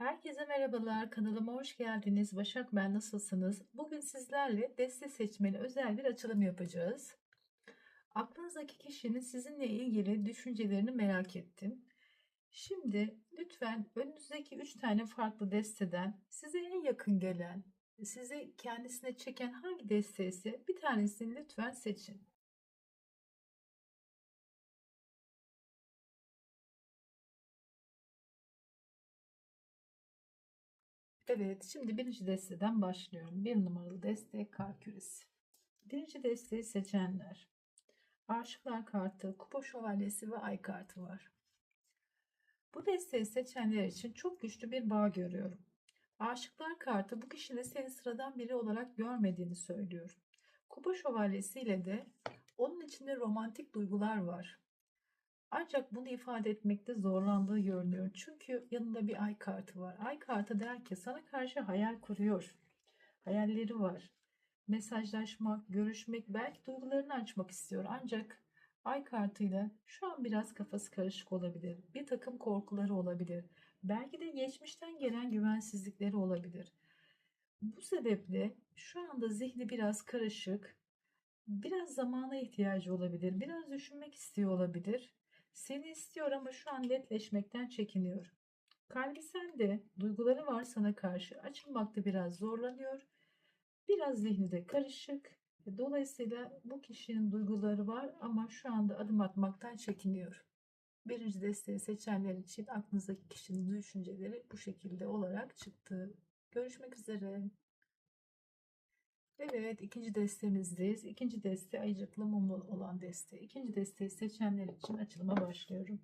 Herkese merhabalar, kanalıma hoş geldiniz. Başak ben, nasılsınız? Bugün sizlerle deste seçmeli özel bir açılım yapacağız. Aklınızdaki kişinin sizinle ilgili düşüncelerini merak ettim. Şimdi lütfen önünüzdeki 3 tane farklı desteden size en yakın gelen, sizi kendisine çeken hangi deste ise bir tanesini lütfen seçin. Evet, şimdi birinci desteden başlıyorum. Bir numaralı deste kar küresi. Birinci desteği seçenler. Aşıklar kartı, kupa şövalyesi ve ay kartı var. Bu desteği seçenler için çok güçlü bir bağ görüyorum. Aşıklar kartı bu kişinin seni sıradan biri olarak görmediğini söylüyor. Kupa şövalyesiyle de onun içinde romantik duygular var. Ancak bunu ifade etmekte zorlandığı görünüyor. Çünkü yanında bir ay kartı var. Ay kartı der ki sana karşı hayal kuruyor. Hayalleri var. Mesajlaşmak, görüşmek, belki duygularını açmak istiyor. Ancak ay kartıyla şu an biraz kafası karışık olabilir. Bir takım korkuları olabilir. Belki de geçmişten gelen güvensizlikleri olabilir. Bu sebeple şu anda zihni biraz karışık. Biraz zamana ihtiyacı olabilir. Biraz düşünmek istiyor olabilir. Seni istiyor ama şu an netleşmekten çekiniyor. Kalbi sende, duyguları var sana karşı. Açılmakta biraz zorlanıyor. Biraz zihni de karışık. Dolayısıyla bu kişinin duyguları var ama şu anda adım atmaktan çekiniyor. Birinci desteği seçenler için aklınızdaki kişinin düşünceleri bu şekilde olarak çıktı. Görüşmek üzere. Evet, ikinci destemizdeyiz. İkinci deste ayıcıklı mumlu olan deste. İkinci desteği seçenler için açılıma başlıyorum.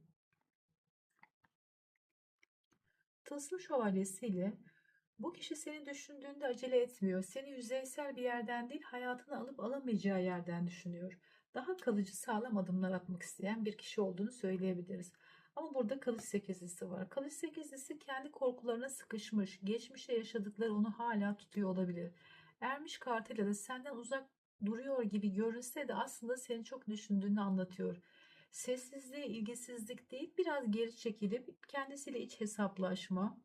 Tılsım şövalyesiyle bu kişi seni düşündüğünde acele etmiyor. Seni yüzeysel bir yerden değil, hayatını alıp alamayacağı yerden düşünüyor. Daha kalıcı sağlam adımlar atmak isteyen bir kişi olduğunu söyleyebiliriz. Ama burada kılıç sekizlisi var. Kılıç sekizlisi kendi korkularına sıkışmış. Geçmişte yaşadıkları onu hala tutuyor olabilir ermiş kartıyla da senden uzak duruyor gibi görünse de aslında seni çok düşündüğünü anlatıyor. Sessizliğe ilgisizlik değil biraz geri çekilip kendisiyle iç hesaplaşma,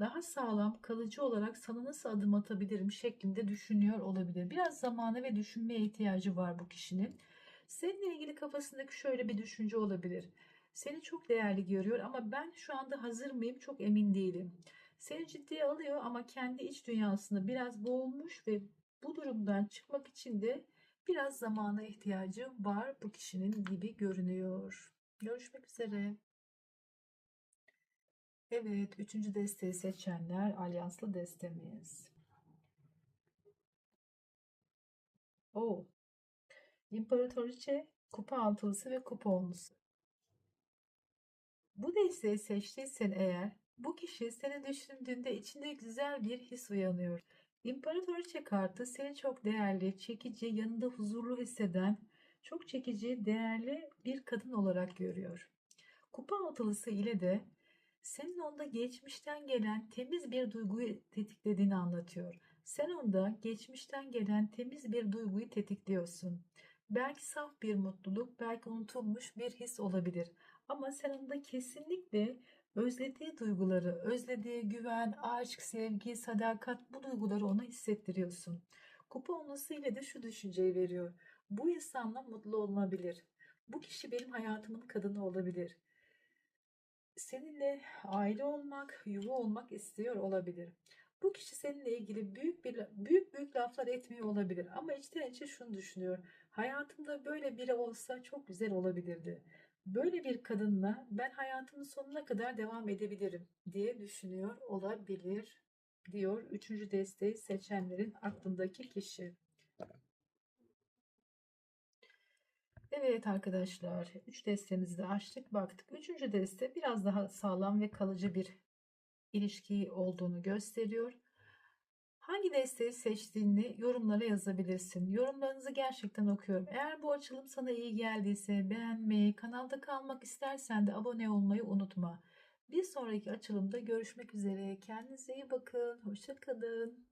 daha sağlam kalıcı olarak sana nasıl adım atabilirim şeklinde düşünüyor olabilir. Biraz zamana ve düşünmeye ihtiyacı var bu kişinin. Seninle ilgili kafasındaki şöyle bir düşünce olabilir. Seni çok değerli görüyor ama ben şu anda hazır mıyım çok emin değilim. Seni ciddiye alıyor ama kendi iç dünyasında biraz boğulmuş ve bu durumdan çıkmak için de biraz zamana ihtiyacı var bu kişinin gibi görünüyor. Görüşmek üzere. Evet, üçüncü desteği seçenler alyanslı destemiz. O. İmparatoriçe, kupa altılısı ve kupa onlusu. Bu desteği seçtiysen eğer bu kişi seni düşündüğünde içinde güzel bir his uyanıyor. İmparatoriçe kartı seni çok değerli, çekici, yanında huzurlu hisseden, çok çekici, değerli bir kadın olarak görüyor. Kupa altılısı ile de senin onda geçmişten gelen temiz bir duyguyu tetiklediğini anlatıyor. Sen onda geçmişten gelen temiz bir duyguyu tetikliyorsun. Belki saf bir mutluluk, belki unutulmuş bir his olabilir. Ama sen onda kesinlikle Özlediği duyguları, özlediği güven, aşk, sevgi, sadakat bu duyguları ona hissettiriyorsun. Kupa olması ile de şu düşünceyi veriyor. Bu insanla mutlu olunabilir. Bu kişi benim hayatımın kadını olabilir. Seninle aile olmak, yuva olmak istiyor olabilir. Bu kişi seninle ilgili büyük bir büyük büyük laflar etmiyor olabilir ama içten içe şunu düşünüyor. Hayatımda böyle biri olsa çok güzel olabilirdi. Böyle bir kadınla ben hayatımın sonuna kadar devam edebilirim diye düşünüyor olabilir diyor üçüncü desteği seçenlerin aklındaki kişi. Evet arkadaşlar, üç destemizi de açtık, baktık. Üçüncü deste biraz daha sağlam ve kalıcı bir ilişki olduğunu gösteriyor. Hangi desteği seçtiğini yorumlara yazabilirsin. Yorumlarınızı gerçekten okuyorum. Eğer bu açılım sana iyi geldiyse beğenmeyi, kanalda kalmak istersen de abone olmayı unutma. Bir sonraki açılımda görüşmek üzere. Kendinize iyi bakın. Hoşçakalın.